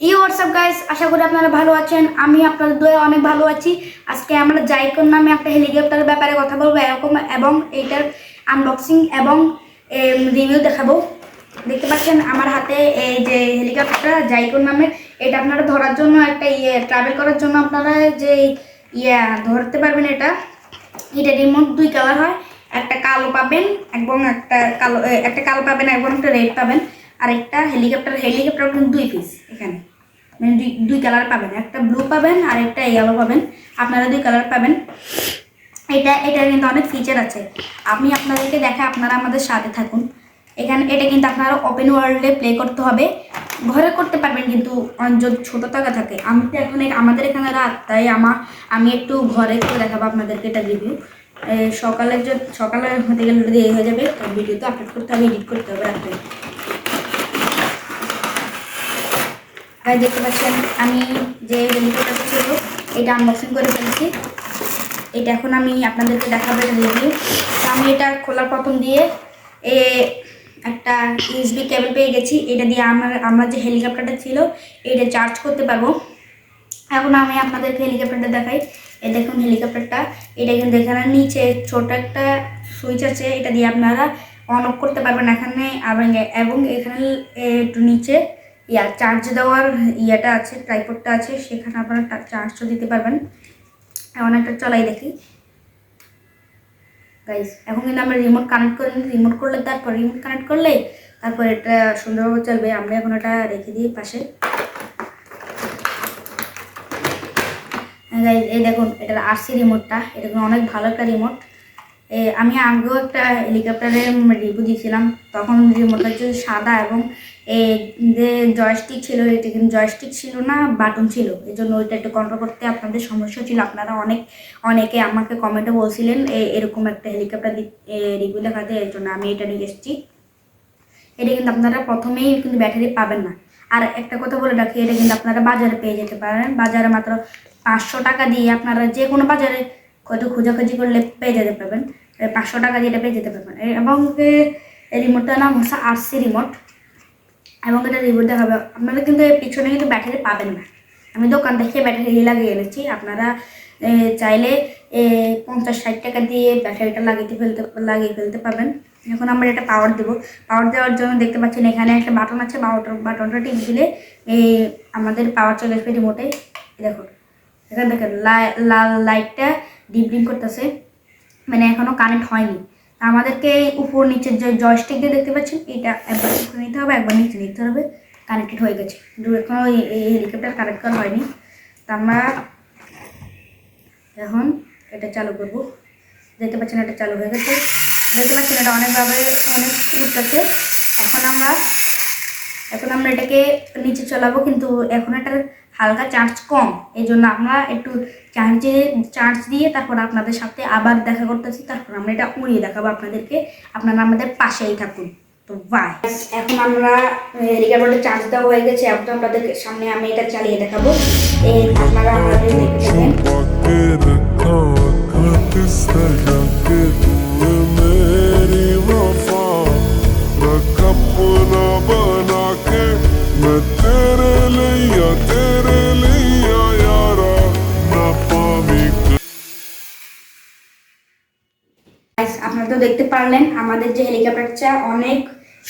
এই WhatsApp guys আশা করি আপনারা ভালো আছেন। আমি আপনাদের দয়ে অনেক ভালো আছি। আজকে আমরা জাইকন নামে একটা হেলিকপ্টারের ব্যাপারে কথা বলব এরকম এবং এইটার আনবক্সিং এবং রিভিউ দেখাবো। দেখতে পাচ্ছেন আমার হাতে এই যে হেলিকপ্টার জাইকন নামের এটা আপনারা ধরার জন্য একটা ইয়ে ট্রাভেল করার জন্য আপনারা যে ইয়ে ধরতে পারবেন এটা। এটা রিমোট দুই কালার হয়। একটা কালো পাবেন এবং একটা কালো একটা কালো পাবেন এবং একটা রেড পাবেন। আর একটা হেলিকপ্টার হেলিকপ্টার দুই পিস এখানে। মানে দুই কালার পাবেন। একটা ব্লু পাবেন আর একটা ইয়েলো পাবেন। আপনারা দুই কালার পাবেন। এটা এটা কিন্তু অনেক ফিচার আছে। আমি আপনাদেরকে দেখা আপনারা আমাদের সাথে থাকুন। এখানে এটা কিন্তু আপনারা ওপেন ওয়ার্ল্ডে প্লে করতে হবে। ঘরে করতে পারবেন কিন্তু যদি ছোটো টাকা থাকে। আমি তো এখন আমাদের এখানে রাত, তাই আমার আমি একটু ঘরে করে দেখাবো আপনাদেরকে এটা রিভিউ সকালে সকালে হতে গেলে দেরি হয়ে যাবে ভিডিও তো আপলোড করতে হবে এডিট করতে হবে রাত্রে। গাইজ দেখতে পাচ্ছেন? আমি যে হেলিকপ্টারটা ছিল, এটা আনবক্সিং করে ফেলেছি। এটা এখন আমি আপনাদেরকে দেখাবো এটা রিভিউ তো আমি এটা খোলার প্রথম দিয়ে এ একটা ইউএসবি কেবল পেয়ে গেছি। এটা দিয়ে আমার আমার যে হেলিকপ্টারটা ছিল, এটা চার্জ করতে পারব। এখন আমি আপনাদেরকে হেলিকপ্টারটা দেখাই। এ দেখুন হেলিকপ্টারটা। এটা কিন্তু এখানে নিচে ছোট একটা সুইচ আছে। এটা দিয়ে আপনারা অন অফ করতে পারবেন এখানে এবং এখানে একটু নিচে ইয়া চার্জ দেওয়ার ইয়েটা আছে ট্রাইপডটা আছে সেখানে আপনারা চার্জও দিতে পারবেন। এখন একটা চলাই দেখি। গাইস এখন কিন্তু আমরা রিমোট কানেক্ট করে রিমোট করলে তারপর রিমোট কানেক্ট করলে তারপর এটা সুন্দরভাবে চলবে। আমরা এখন এটা রেখে দিই পাশে। Guys, এই দেখুন এটার আরসি রিমোটটা এটা অনেক ভালো একটা রিমোট আমি আগেও একটা হেলিকপ্টারের রিভিউ দিয়েছিলাম। তখন রিমোটটা ছিল সাদা এবং যে জয়স্টিক ছিল, এটা কিন্তু জয়স্টিক ছিল না বাটন ছিল। এই জন্য ওইটা একটু কন্ট্রোল করতে আপনাদের সমস্যা ছিল। আপনারা অনেক, অনেকে আমাকে কমেন্টে বলছিলেন এরকম একটা হেলিকপ্টার রিভিউ দেখাতে। এর জন্য আমি এটা নিয়ে এসেছি। এটা কিন্তু আপনারা প্রথমেই কিন্তু ব্যাটারি পাবেন না। আর একটা কথা বলে রাখি, এটা কিন্তু আপনারা বাজারে পেয়ে যেতে পারেন। বাজারে মাত্র পাঁচশো টাকা দিয়ে আপনারা যে কোনো বাজারে কত খোঁজাখুঁজি করলে পেয়ে যেতে পারবেন পাঁচশো টাকা দিয়ে এটা পেয়ে যেতে পারবেন এবং এই রিমোটটার নাম হচ্ছে আরসি রিমোট এবং এটা রিমোট দেখাবে আপনারা কিন্তু পিছনে কিন্তু ব্যাটারি পাবেন না। আমি দোকান থেকে ব্যাটারি লাগিয়ে এনেছি। আপনারা চাইলে পঞ্চাশ ষাট টাকা দিয়ে ব্যাটারিটা লাগিয়ে ফেলতে লাগিয়ে ফেলতে পারবেন। এখন আমরা এটা পাওয়ার দেবো। পাওয়ার দেওয়ার জন্য দেখতে পাচ্ছেন এখানে একটা বাটন আছে। বাটন বাটনটা টিপ দিলে আমাদের পাওয়ার চলে আসবে রিমোটে দেখুন। এখানে লা- লাল লাইটটা ডিপ করতেছে। মানে এখনও কানেক্ট হয়নি। তা আমাদেরকে উপর নিচের যে জয়স্টিক দিয়ে দেখতে পাচ্ছেন, এটা একবার উপরে নিতে হবে, একবার নিচে নিতে হবে। কানেক্টেড হয়ে গেছে। কিন্তু এখনও এই- এই হেলিকপ্টার কানেক্ট করা হয়নি। তা আমরা এখন এটা চালু করব। দেখতে পাচ্ছেন, এটা চালু হয়ে গেছে। দেখতে পাচ্ছেন, এটা অনেকভাবে অনেক উঠতেছে এখন আমরা এখন আমরা এটাকে নিচে চালাবো, কিন্তু এখন এটার হালকা চার্জ কম। এই জন্য আমরা একটু চার্জে চার্জ দিয়ে তারপর আপনাদের সাথে আবার দেখা করতেছি। তারপর আমরা এটা উড়িয়ে দেখাবো আপনাদেরকে। আপনারা আমাদের পাশেই থাকুন। তো বাই এখন আমরা হেলিকপ্টারটা চার্জ দেওয়া হয়ে গেছে। এখন আপনাদের সামনে আমি এটা চালিয়ে দেখাবো। আপনারা আমাদের দেখতে দেখতে পারলেন, আমাদের যে হেলিকপ্টারটা অনেক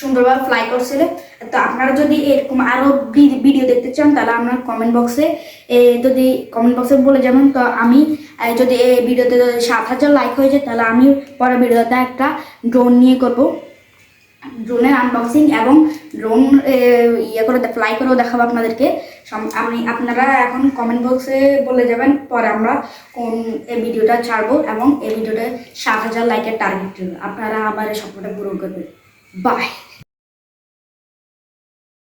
সুন্দরভাবে ফ্লাই করছিল। তো আপনারা যদি এরকম আরও ভিডিও দেখতে চান, তাহলে আপনার কমেন্ট বক্সে যদি কমেন্ট বক্সে বলে যাবেন, তো আমি যদি এই ভিডিওতে সাত হাজার লাইক হয়ে যায়, তাহলে আমি পরের ভিডিওতে একটা ড্রোন নিয়ে করব। ড্রোনের আনবক্সিং এবং ড্রোন ইয়ে করে ফ্লাই করেও দেখাবো আপনাদেরকে। আমি, আপনারা এখন কমেন্ট বক্সে বলে যাবেন, পরে আমরা কোন, এই ভিডিওটা ছাড়বো এবং এই ভিডিওটা সাত হাজার লাইকের টার্গেট আপনারা আমার এই স্বপ্নটা পূরণ করবেন। বাই